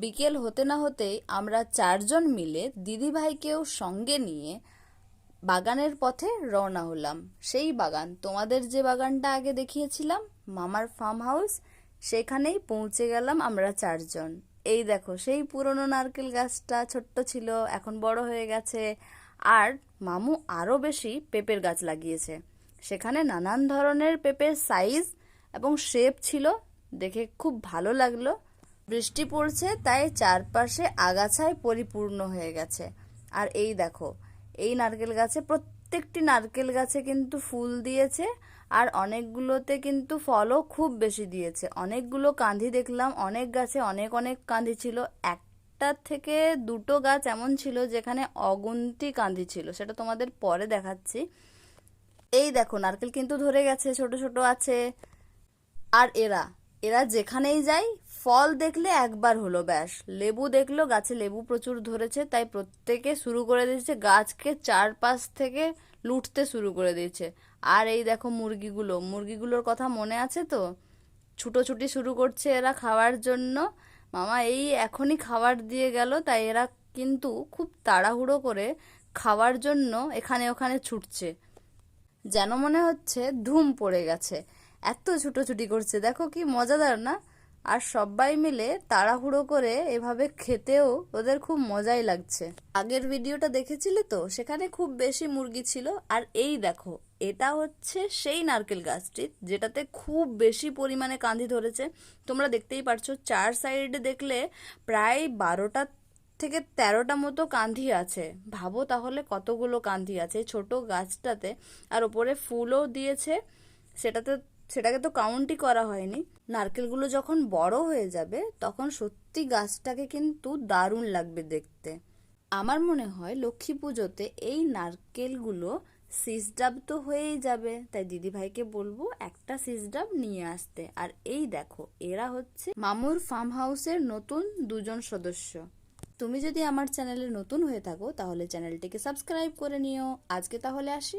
বিকেল হতে না হতেই আমরা চারজন মিলে দিদিভাইকেও সঙ্গে নিয়ে বাগানের পথে রওনা হলাম। সেই বাগান, তোমাদের যে বাগানটা আগে দেখিয়েছিলাম, মামার ফার্ম হাউস সেখানেই পৌঁছে গেলাম আমরা চারজন। এই দেখো, সেই পুরনো নারকেল গাছটা ছোট্ট ছিল, এখন বড় হয়ে গেছে। আর মামু আরও বেশি পেঁপের গাছ লাগিয়েছে। সেখানে নানান ধরনের পেঁপের সাইজ এবং শেপ ছিল, দেখে খুব ভালো লাগল। বৃষ্টি পড়ছে, তাই চারপাশে আগাছায় পরিপূর্ণ হয়ে গেছে। আর এই দেখো, এই নারকেল গাছে, প্রত্যেকটি নারকেল গাছে কিন্তু ফুল দিয়েছে, আর অনেকগুলোতে কিন্তু ফলও খুব বেশি দিয়েছে। অনেকগুলো কাঁধি দেখলাম, অনেক গাছে অনেক অনেক কাঁধি ছিল। একটা থেকে দুটো গাছ এমন ছিল যেখানে অগুন্তি কাঁধি ছিল। সেটা তোমাদের পরে দেখাচ্ছি। এই দেখো, নারকেল কিন্তু ধরে গেছে, ছোট ছোট আছে। আর এরা এরা যেখানেই যায় ফল দেখলে একবার হলো ব্যাস। লেবু দেখল, গাছে লেবু প্রচুর ধরেছে, তাই প্রত্যেকে শুরু করে দিয়েছে, গাছকে চারপাশ থেকে লুটতে শুরু করে দিয়েছে। আর এই দেখো মুরগিগুলো, মুরগিগুলোর কথা মনে আছে তো? ছুটোছুটি শুরু করছে এরা খাওয়ার জন্য। মামা, এই এখনই খাবার দিয়ে গেল, তাই এরা কিন্তু খুব তাড়াহুড়ো করে খাওয়ার জন্য এখানে ওখানে ছুটছে। যেন মনে হচ্ছে ধুম পড়ে গেছে। এত ছুটোছুটি করছে, দেখো কি মজাদার না? আর সবাই মিলে তাড়াহুড়ো করে এভাবে খেতেও ওদের খুব মজাই লাগছে। আগের ভিডিওটা দেখেছিলে তো? সেখানে খুব বেশি মুরগি ছিল। আর এই দেখো, এটা হচ্ছে সেই নারকেল গাছটি যেটাতে খুব বেশি পরিমাণে কাঁধি ধরেছে। তোমরা দেখতেই পারছ, চার সাইডে দেখলে প্রায় বারোটা থেকে তেরোটা মতো কান্ধি আছে। ভাবো তাহলে কতগুলো কান্ধি আছে। ছোট গাছটাতে, আর ওপরে ফুলও দিয়েছে। সেটাতে সেটাকে তো কাউন্টই করা হয়নি। নারকেলগুলো যখন বড় হয়ে যাবে, তখন সত্যি গাছটাকে কিন্তু দারুণ লাগবে দেখতে। আমার মনে হয় লক্ষ্মী পুজোতে এই নারকেলগুলো সিসডাব তো হয়েই যাবে। তাই দিদিভাইকে বলব একটা সিসডাব নিয়ে আসতে। আর এই দেখো, এরা হচ্ছে মামুর ফার্ম হাউসের নতুন দুজন সদস্য। তুমি যদি আমার চ্যানেলে নতুন হয়ে থাকো, তাহলে চ্যানেলটিকে সাবস্ক্রাইব করে নিও। আজকে তাহলে আসি।